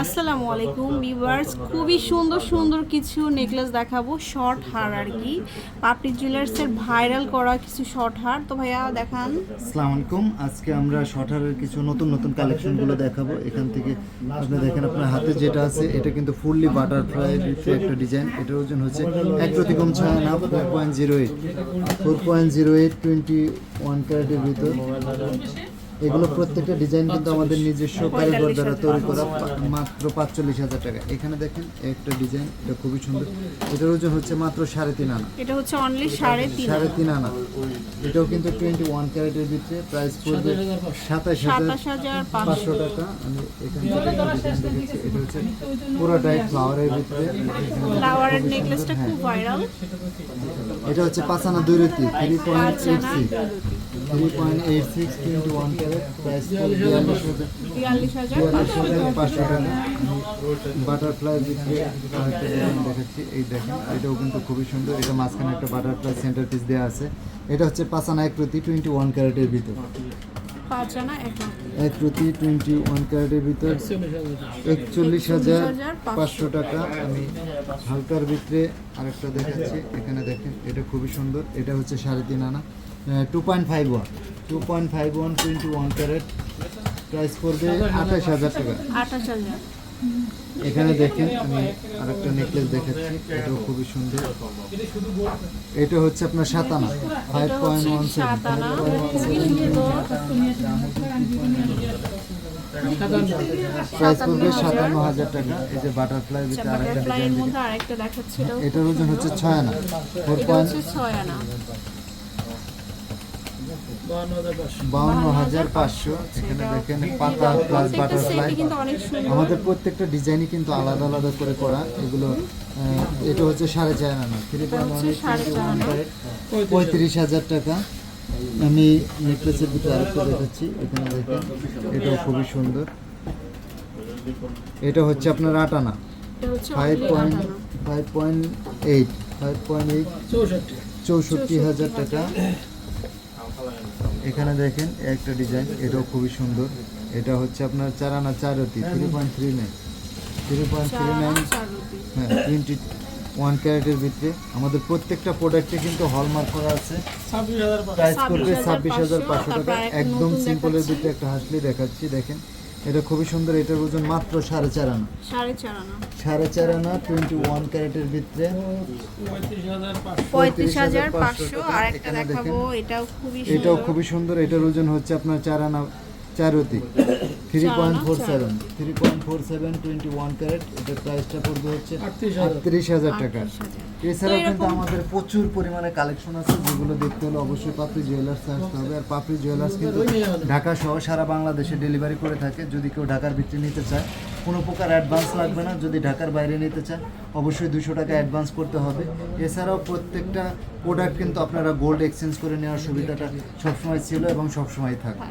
আসসালামু আলাইকুম, ভিউয়ার্স। খুবই সুন্দর সুন্দর কিছু নেকলেস দেখাবো, শর্ট হার আর কি। পাপড়ি জুয়েলার্সের ভাইরাল করা কিছু শর্ট হার। তো ভাইয়া, দেখান। আসসালামু আলাইকুম। আজকে আমরা শর্ট হারের কিছু নতুন নতুন কালেকশনগুলো দেখাবো। এখান থেকে আপনি দেখেন আপনার হাতে যেটা আছে, এটা কিন্তু ফুললি বাটারফ্লাই একটা ডিজাইন এটার ওজন হচ্ছে এক প্রতিকম ছয় না four point zero eight four point zero eight twenty one ক্যারেটের ভিতর। এগুলো প্রত্যেকটা ডিজাইন কিন্তু আমাদের নিজস্ব কারিগর দ্বারা তৈরি করা মাত্র পাঁচচল্লিশ হাজার টাকা। এখানে দেখেন একটা ডিজাইন এটা খুবই সুন্দর। এটার ওজন হচ্ছে মাত্র সাড়ে তিন আনা। এটা হচ্ছে অনলি সাড়ে তিন সাড়ে তিন আনা। এটাও কিন্তু টোয়েন্টি ওয়ান ক্যারেটের ভিতরে প্রাইস পড়বে সাতাশ হাজার পাঁচশো টাকা। আমি এখান এটা হচ্ছে পুরোটাই ফ্লাওয়ারের ভিতরে। এখানে ফ্লাওয়ারের খুবই নেকলেসটা খুব। ভাইরাল এটা হচ্ছে পাঁচানা দুই রতি three point eight three point eight six twenty one carat price বিয়াল্লিশ হাজার বিয়াল্লিশ হাজার বিয়াল্লিশ হাজার পাঁচশো টাকা আমি বাটারফ্লাই ভিতরে দেখাচ্ছি। এই দেখেন এটাও কিন্তু খুবই সুন্দর। এটা মাঝখানে একটা বাটারফ্লাই সেন্টার পিস দেওয়া আছে। এটা হচ্ছে পাঁচানা এক প্রতি টোয়েন্টি ওয়ান ক্যারেটের ভিতর। এক প্রতি টোয়েন্টি ওয়ান ক্যারেটের ভিতর। একচল্লিশ হাজার পাঁচশো টাকা আমি হালকার ভিতরে আরেকটা দেখাচ্ছি। এখানে দেখেন এটা খুবই সুন্দর। এটা হচ্ছে সাড়ে তিন আনা। Two point five one two point five one twenty one carat price পড়বে আঠাশ হাজার টাকা। আঠাশ হাজার। এখানে দেখেন আমি আরেকটা নেকলেস দেখাচ্ছি। এটাও খুবই সুন্দর। এটা হচ্ছে আপনার সাতানা। ফাইভ পয়েন্ট ওয়ান প্রাইস পড়বে সাতান্ন হাজার টাকা। এই যে বাটারফ্লাই আরেকটা ডিজাইন মধ্যে আরেকটা এটাও। এটার ওজন হচ্ছে ছয় আনা। ফোর পয়েন্ট হচ্ছে ছয় আনা। বাউন্ন হাজার পাঁচশো। এখানে দেখেন পাতা প্লাস বাটারফ্লাই। আমাদের প্রত্যেকটা ডিজাইনই কিন্তু আলাদা আলাদা করে করা। এগুলো এটা হচ্ছে সাড়ে চার আনা। থ্রি। পঁয়ত্রিশ। হাজার টাকা। আমি নেকলেসের ভিতরে আরেকটা দেখাচ্ছি। এখানে দেখেন এটাও খুবই সুন্দর। এটা হচ্ছে আপনার আট আনা। Five point five point eight five point eight. চৌষট্টি হাজার টাকা। এখানে দেখেন একটা ডিজাইন এটাও খুবই সুন্দর। এটা হচ্ছে আপনার চার আনা চারতি three point three nine three point three nine হ্যাঁ টোয়েন্টি ওয়ান ক্যারেটের ভিতরে। আমাদের প্রত্যেকটা প্রোডাক্টে কিন্তু হলমার্ক করা আছে। প্রাইস করবে ছাব্বিশ হাজার পাঁচশো টাকা। একদম সিম্পলের ভিতরে একটা হাসলি দেখাচ্ছি দেখেন। এটা খুবই সুন্দর এটার ওজন মাত্র সাড়ে চার আনা। সাড়ে চার আনা। টোয়েন্টি ওয়ান ক্যারেটের ভিতরে। পঁয়ত্রিশ হাজার পাঁচশো। আর একটা দেখাবো এটাও খুবই এটাও সুন্দর। খুবই সুন্দর এটার ওজন হচ্ছে আপনার চার আনা চারতি three point four seven three point four seven twenty one carat এটার প্রাইসটা পড়বে হচ্ছে আটত্রিশ হাজার। টাকা। এছাড়াও কিন্তু আমাদের প্রচুর পরিমাণে কালেকশন আছে যেগুলো দেখতে হলে অবশ্যই পাপড়ি জুয়েলার্স আসতে হবে। আর পাপড়ি জুয়েলার্স কিন্তু ঢাকা সহ সারা বাংলাদেশে ডেলিভারি করে থাকে। যদি কেউ ঢাকার ভিতরে নিতে চায় কোনো প্রকার অ্যাডভান্স লাগবে না। যদি ঢাকার বাইরে নিতে চান অবশ্যই দুশো টাকা অ্যাডভান্স করতে হবে। এছাড়াও প্রত্যেকটা প্রোডাক্ট কিন্তু আপনারা গোল্ড এক্সচেঞ্জ করে নেওয়ার সুবিধাটা সবসময় ছিল এবং সবসময় থাকবে।